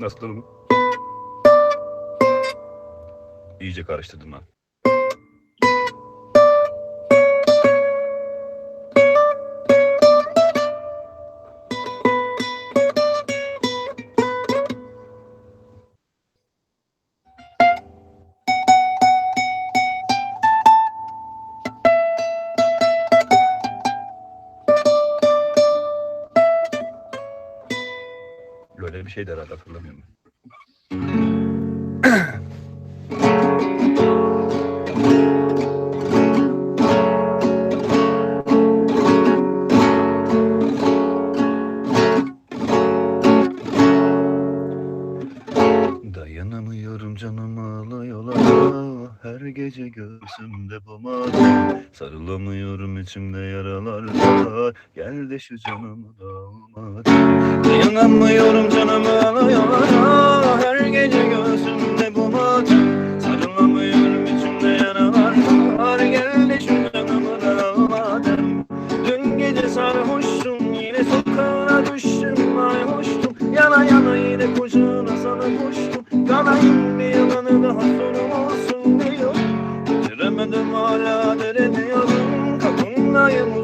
Nasıl durum? İyice karıştırdım ha. Böyle bir şey de herhalde hatırlamıyorum. Dayanamıyorum canım ağlıyorlar. Her gece göğsümde madem Sarılamıyorum içimde yaralar. Var Gel de şu canımı da alma. Dayanamıyorum canım ağlıyorlar. Her gece göğsümde madem Sarılamıyorum içimde yaralar. Var Gel de şu canımı da alma. Dün gece sarhoştum yine sokağına düştüm ay hoştum Yana yana yine kucağına sana koştum Yanayım bir yalanı daha sonum olsun diyor. Bitiremedim hala direniyorum Kapındayım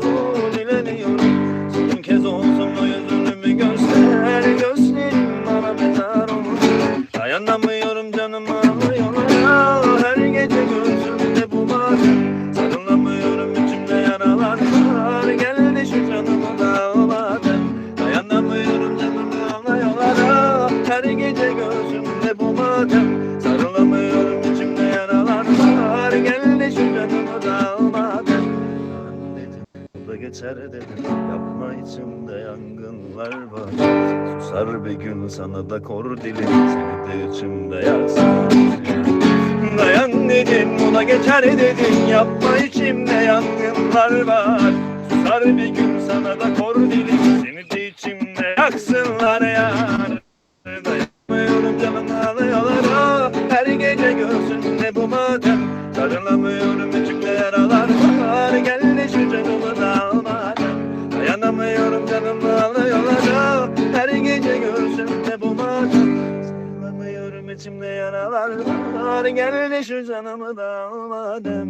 geçer dedim. Yapma içimde yangınlar var. Susar bir gün sana da kor dilim. Seni de içimde yaksın. Dayan dedin buna geçer dedin. Yapma içimde yangınlar var. Susar bir gün sana da kor dilim. Seni de içimde yaksınlar yar Dayanamıyorum canım ağlıyorlar. Ah, Her gece göğsünde bu madem. Sarılamıyorum içimde yaralar var Gel de şu canımı da Dayanamıyorum canım ağlıyorlar ah, Her gece göğsümde bu madem Sarılamıyorum içimde yaralar. Gel de şu canımı da almadan